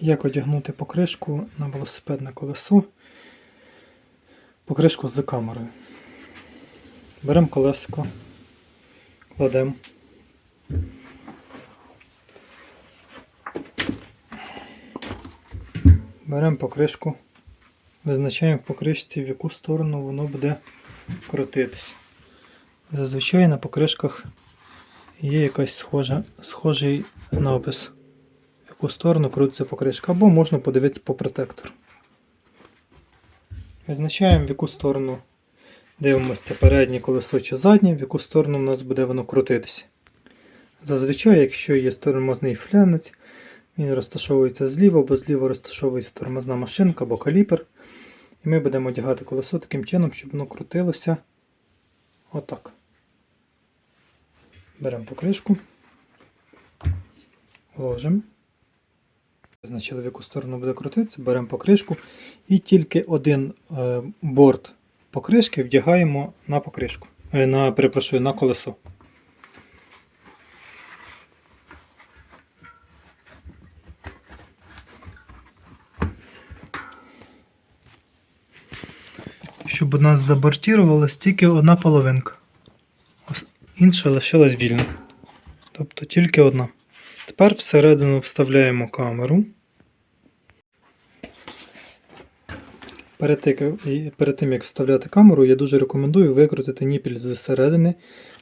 Як одягнути покришку на велосипедне колесо? Покришку з камерою. Беремо колесико, кладемо. Беремо покришку, визначаємо в покришці, в яку сторону воно буде крутитися. Зазвичай на покришках є якась схожий напис яку сторону крутиться покришка, або можна подивитися по протектору. Визначаємо, в яку сторону дивимося це переднє колесо чи заднє, в яку сторону в нас буде воно крутитися. Зазвичай, якщо є тормозний флянець, він розташовується зліва, або зліва розташовується тормозна машинка або каліпер. І ми будемо одягати колесо таким чином, щоб воно крутилося отак. Беремо покришку, ложимо. Визначили, в яку сторону буде крутитися, беремо покришку і тільки один е, борт покришки вдягаємо на покришку. Е, на, перепрошую, на колесо. Щоб у нас забортірувалась тільки одна половинка. Інша лишилась вільна. Тобто тільки одна. Тепер всередину вставляємо камеру. Перед тим, як вставляти камеру, я дуже рекомендую викрутити ніпіль зсередини,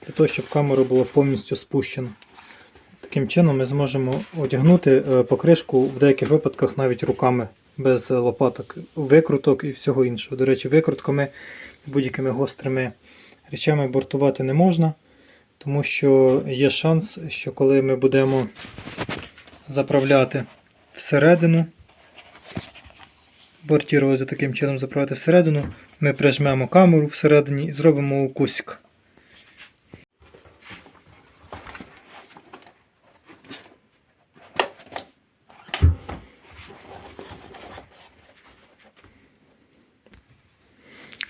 для того, щоб камера була повністю спущена. Таким чином ми зможемо одягнути е, покришку в деяких випадках навіть руками без лопаток, викруток і всього іншого. До речі, викрутками і будь-якими гострими речами бортувати не можна, тому що є шанс, що коли ми будемо заправляти всередину, бортірувати таким чином заправити всередину, ми прижмемо камеру всередині і зробимо укусик.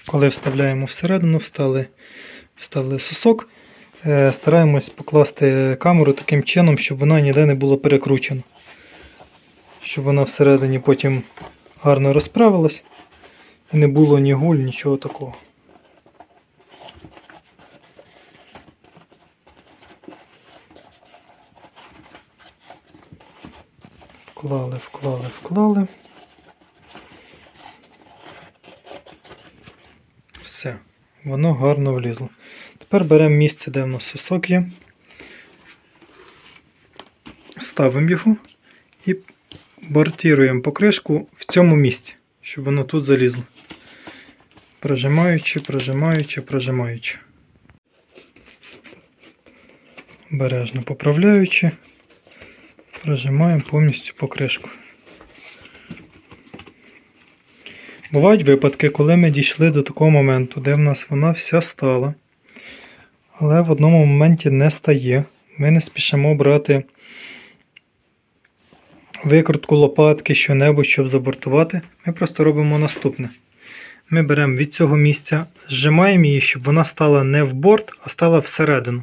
Коли вставляємо всередину, вставили, вставили сосок, е, стараємось покласти камеру таким чином, щоб вона ніде не було перекручена. Щоб вона всередині потім гарно розправилась і не було ні гуль, нічого такого. Вклали, вклали, вклали. Все, воно гарно влізло. Тепер беремо місце, де в нас сосок є. Ставимо його і бортіруємо покришку в цьому місці, щоб воно тут залізло. Прожимаючи, прожимаючи, прожимаючи. Бережно поправляючи, прожимаємо повністю покришку. Бувають випадки, коли ми дійшли до такого моменту, де в нас вона вся стала, але в одному моменті не стає. Ми не спішимо брати викрутку лопатки, що-небудь, щоб забортувати. Ми просто робимо наступне. Ми беремо від цього місця, зжимаємо її, щоб вона стала не в борт, а стала всередину.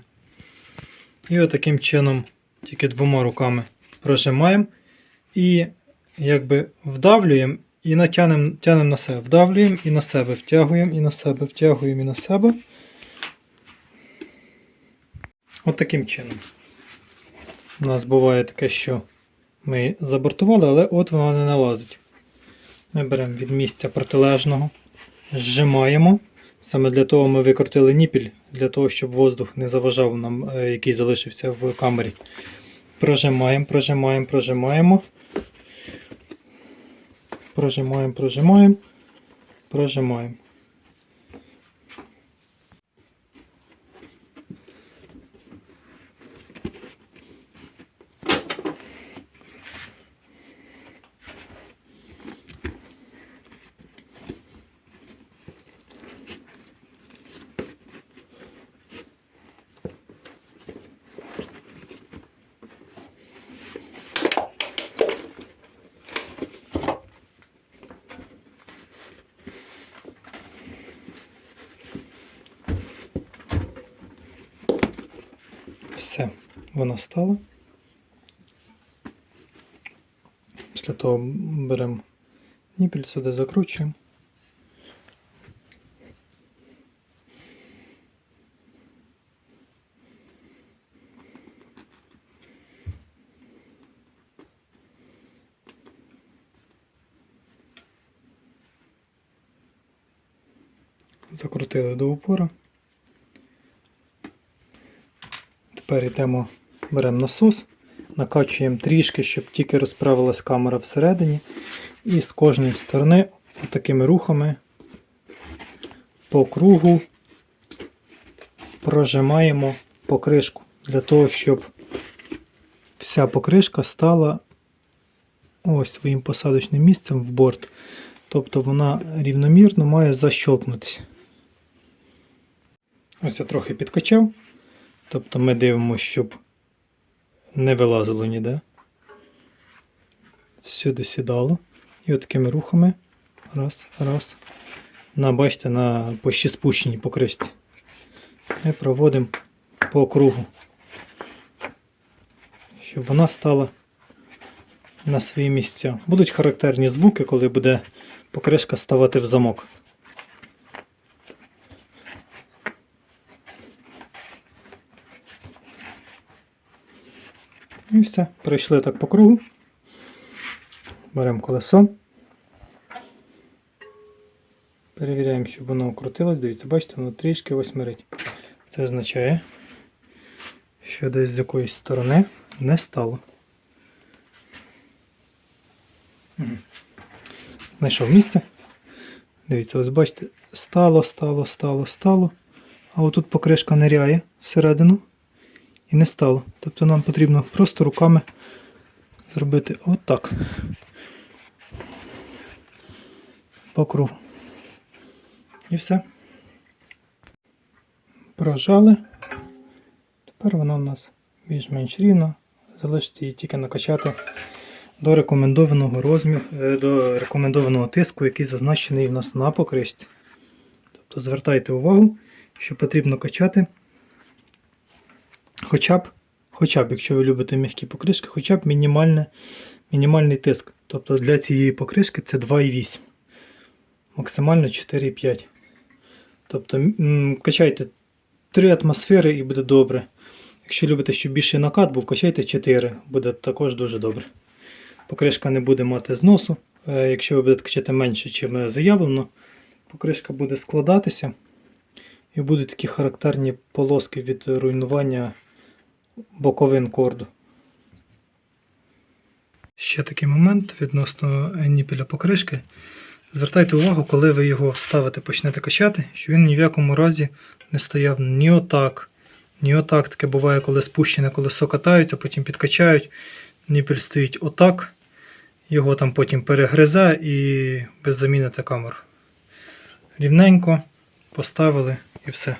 І отаким чином, тільки двома руками прожимаємо і якби вдавлюємо і натягнемо тягнемо на себе. Вдавлюємо і на себе, втягуємо і на себе, втягуємо і на себе. От чином. У нас буває таке, що ми забортували, але от вона не налазить. Ми беремо від місця протилежного, зжимаємо. Саме для того ми викрутили ніпіль, для того, щоб воздух не заважав нам, е, який залишився в камері. Прожимаємо, прожимаємо, прожимаємо. Прожимаємо, прожимаємо, прожимаємо. Все, вона стала. Після того беремо ніпіль сюди закручуємо. Закрутили до упора. Тепер йдемо, беремо насос, накачуємо трішки, щоб тільки розправилась камера всередині. І з кожної сторони такими рухами по кругу прожимаємо покришку для того, щоб вся покришка стала ось своїм посадочним місцем в борт. Тобто вона рівномірно має защолкнутися. Ось я трохи підкачав. Тобто ми дивимося, щоб не вилазило ніде. Сюди сідало. І от такими рухами. Раз, раз. На, бачите, на почти спущеній покришці. Ми проводимо по кругу. Щоб вона стала на свої місця. Будуть характерні звуки, коли буде покришка ставати в замок. І все, пройшли так по кругу. Беремо колесо. Перевіряємо, щоб воно крутилось. Дивіться, бачите, воно трішки восьмерить. Це означає, що десь з якоїсь сторони не стало. Знайшов місце. Дивіться, ось бачите, стало, стало, стало, стало. А отут покришка ниряє всередину і не стало. Тобто нам потрібно просто руками зробити отак. По кругу. І все. Прожали. Тепер вона у нас більш-менш рівна. Залишиться її тільки накачати до рекомендованого розміру, е, до рекомендованого тиску, який зазначений в нас на покришці. Тобто звертайте увагу, що потрібно качати хоча б, хоча б, якщо ви любите м'які покришки, хоча б мінімальний тиск. Тобто для цієї покришки це 2,8. Максимально 4,5. Тобто качайте 3 атмосфери і буде добре. Якщо любите, щоб більший накат був, качайте 4, буде також дуже добре. Покришка не буде мати зносу. Е, Якщо ви будете качати менше, ніж заявлено, покришка буде складатися. І будуть такі характерні полоски від руйнування боковин корду. Ще такий момент відносно ніпіля покришки. Звертайте увагу, коли ви його вставите, почнете качати, що він ні в якому разі не стояв ні отак, ні отак. Таке буває, коли спущене колесо катаються, потім підкачають. Ніпіль стоїть отак, його там потім перегризе і ви заміните камеру. Рівненько поставили і все.